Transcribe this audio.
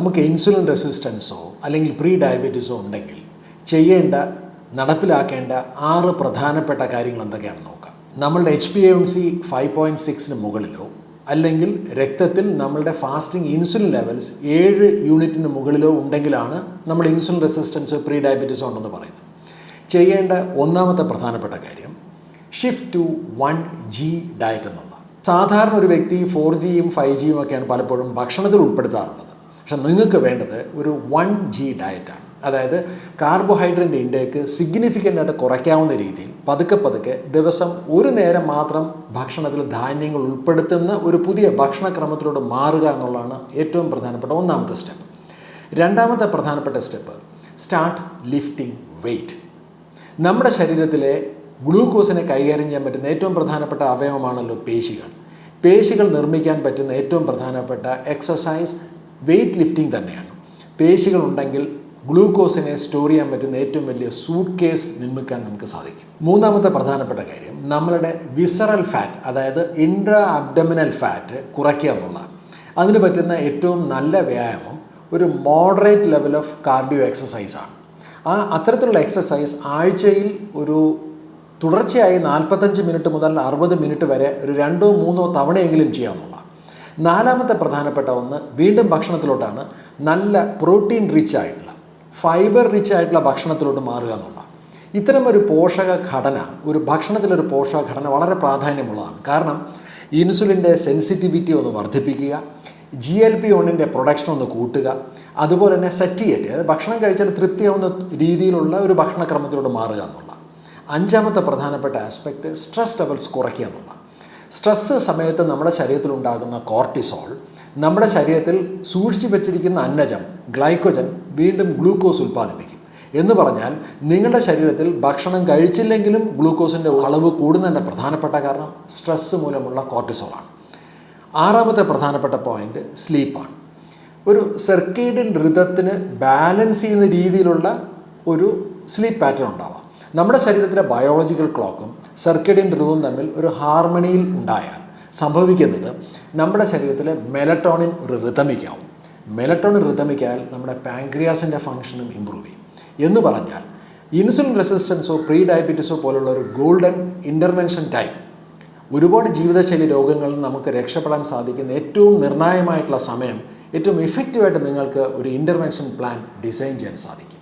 നമുക്ക് ഇൻസുലിൻ റെസിസ്റ്റൻസോ അല്ലെങ്കിൽ പ്രീ ഡയബറ്റീസോ ഉണ്ടെങ്കിൽ ചെയ്യേണ്ട നടപ്പിലാക്കേണ്ട ആറ് പ്രധാനപ്പെട്ട കാര്യങ്ങൾ എന്തൊക്കെയാണെന്ന് നോക്കാം. നമ്മളുടെ H P M C five point സിക്സിന് മുകളിലോ അല്ലെങ്കിൽ രക്തത്തിൽ നമ്മളുടെ ഫാസ്റ്റിംഗ് ഇൻസുലിൻ ലെവൽസ് ഏഴ് യൂണിറ്റിന് മുകളിലോ ഉണ്ടെങ്കിലാണ് നമ്മൾ ഇൻസുലിൻ റെസിസ്റ്റൻസ് പ്രീ ഡയബറ്റീസോ ഉണ്ടെന്ന് പറയുന്നത്. ചെയ്യേണ്ട ഒന്നാമത്തെ പ്രധാനപ്പെട്ട കാര്യം shift to one G diet എന്നുള്ള. സാധാരണ ഒരു വ്യക്തി ഫോർ ജിയും ഫൈവ് ജിയും ഒക്കെയാണ് പലപ്പോഴും ഭക്ഷണത്തിൽ ഉൾപ്പെടുത്താറുള്ളത്. പക്ഷെ നിങ്ങൾക്ക് വേണ്ടത് ഒരു വൺ ജി ഡയറ്റാണ്. അതായത് കാർബോഹൈഡ്രേറ്റ് ഇൻടേക്ക് സിഗ്നിഫിക്കന്റ് ആയിട്ട് കുറയ്ക്കാവുന്ന രീതിയിൽ പതുക്കെ പതുക്കെ ദിവസം ഒരു നേരം മാത്രം ഭക്ഷണത്തിൽ ധാന്യങ്ങൾ ഉൾപ്പെടുത്തുന്ന ഒരു പുതിയ ഭക്ഷണക്രമത്തിലൂടെ മാറുക എന്നുള്ളതാണ് ഏറ്റവും പ്രധാനപ്പെട്ട ഒന്നാമത്തെ സ്റ്റെപ്പ്. രണ്ടാമത്തെ പ്രധാനപ്പെട്ട സ്റ്റെപ്പ് സ്റ്റാർട്ട് ലിഫ്റ്റിംഗ് വെയ്റ്റ് നമ്മുടെ ശരീരത്തിലെ ഗ്ലൂക്കോസിനെ കൈകാര്യം ചെയ്യാൻ പറ്റുന്ന ഏറ്റവും പ്രധാനപ്പെട്ട അവയവമാണല്ലോ പേശികൾ. പേശികൾ നിർമ്മിക്കാൻ പറ്റുന്ന ഏറ്റവും പ്രധാനപ്പെട്ട എക്സസൈസ് വെയ്റ്റ് ലിഫ്റ്റിംഗ് തന്നെയാണ്. പേശികളുണ്ടെങ്കിൽ ഗ്ലൂക്കോസിനെ സ്റ്റോർ ചെയ്യാൻ പറ്റുന്ന ഏറ്റവും വലിയ സൂട്ട് കേസ് നിർമ്മിക്കാൻ നമുക്ക് സാധിക്കും. മൂന്നാമത്തെ പ്രധാനപ്പെട്ട കാര്യം നമ്മളുടെ വിസറൽ ഫാറ്റ് അതായത് ഇൻട്രാ അബ്ഡമിനൽ ഫാറ്റ് കുറയ്ക്കുക എന്നുള്ളതാണ്. അതിന് പറ്റുന്ന ഏറ്റവും നല്ല വ്യായാമം ഒരു മോഡറേറ്റ് ലെവൽ ഓഫ് കാർഡിയോ എക്സസൈസാണ് ആ അത്തരത്തിലുള്ള എക്സസൈസ് ആഴ്ചയിൽ ഒരു തുടർച്ചയായി നാൽപ്പത്തഞ്ച് മിനിറ്റ് മുതൽ അറുപത് മിനിറ്റ് വരെ ഒരു രണ്ടോ മൂന്നോ തവണയെങ്കിലും ചെയ്യാവുന്നതാണ്. നാലാമത്തെ പ്രധാനപ്പെട്ട ഒന്ന് വീണ്ടും ഭക്ഷണത്തിലോട്ടാണ്. നല്ല പ്രോട്ടീൻ റിച്ച് ആയിട്ടുള്ള ഫൈബർ റിച്ച് ആയിട്ടുള്ള ഭക്ഷണത്തിലോട്ട് മാറുക എന്നുള്ള. ഇത്തരം ഒരു പോഷക ഘടന ഒരു ഭക്ഷണത്തിലൊരു പോഷക ഘടന വളരെ പ്രാധാന്യമുള്ളതാണ്. കാരണം ഇൻസുലിന്റെ സെൻസിറ്റിവിറ്റി ഒന്ന് വർദ്ധിപ്പിക്കുക ജി എൽ പി ഒണിന്റെ പ്രൊഡക്ഷൻ ഒന്ന് കൂട്ടുക അതുപോലെ തന്നെ സെറ്റിയേറ്റ് അതായത് ഭക്ഷണം കഴിച്ചാൽ തൃപ്തിയാവുന്ന രീതിയിലുള്ള ഒരു ഭക്ഷണക്രമത്തിലൂടെ മാറുക എന്നുള്ള. അഞ്ചാമത്തെ പ്രധാനപ്പെട്ട ആസ്പെക്റ്റ് സ്ട്രെസ് ലെവൽസ് കുറയ്ക്കുക എന്നുള്ള. സ്ട്രെസ്സ് സമയത്ത് നമ്മുടെ ശരീരത്തിലുണ്ടാകുന്ന കോർട്ടിസോൾ നമ്മുടെ ശരീരത്തിൽ സൂക്ഷിച്ചു വെച്ചിരിക്കുന്ന അന്നജം ഗ്ലൈക്കോജൻ വീണ്ടും ഗ്ലൂക്കോസ് ഉൽപ്പാദിപ്പിക്കും. എന്ന് പറഞ്ഞാൽ നിങ്ങളുടെ ശരീരത്തിൽ ഭക്ഷണം കഴിച്ചില്ലെങ്കിലും ഗ്ലൂക്കോസിന്റെ അളവ് കൂടുന്നതിന്റെ പ്രധാനപ്പെട്ട കാരണം സ്ട്രെസ്സ് മൂലമുള്ള കോർട്ടിസോളാണ്. ആറാമത്തെ പ്രധാനപ്പെട്ട പോയിന്റ് സ്ലീപ്പാണ് ഒരു സർക്കേഡിയൻ ഋതത്തിന് ബാലൻസ് ചെയ്യുന്ന രീതിയിലുള്ള ഒരു സ്ലീപ്പ് പാറ്റേൺ ഉണ്ടാവാം. നമ്മുടെ ശരീരത്തിലെ ബയോളജിക്കൽ ക്ലോക്കും സർക്കേഡിയൻ ഋതുവും തമ്മിൽ ഒരു ഹാർമണിയിൽ ഉണ്ടായാൽ സംഭവിക്കുന്നത് നമ്മുടെ ശരീരത്തിലെ മെലട്ടോണിൻ ഒരു ഋതമിക്കാവും മെലട്ടോണിൻ ഋതമിക്കാൽ നമ്മുടെ പാങ്ക്രിയാസിന്റെ ഫങ്ഷനും ഇമ്പ്രൂവ് ചെയ്യും. എന്ന് പറഞ്ഞാൽ ഇൻസുലിൻ റെസിസ്റ്റൻസോ പ്രീ ഡയബറ്റീസോ പോലുള്ള ഒരു ഗോൾഡൻ ഇന്റർവെൻഷൻ ടൈം ഒരുപാട് ജീവിതശൈലി രോഗങ്ങളിൽ നമുക്ക് രക്ഷപ്പെടാൻ സാധിക്കുന്ന ഏറ്റവും നിർണായകമായിട്ടുള്ള സമയം ഏറ്റവും ഇഫക്റ്റീവായിട്ട് നിങ്ങൾക്ക് ഒരു ഇന്റർവെൻഷൻ പ്ലാൻ ഡിസൈൻ ചെയ്യാൻ സാധിക്കും.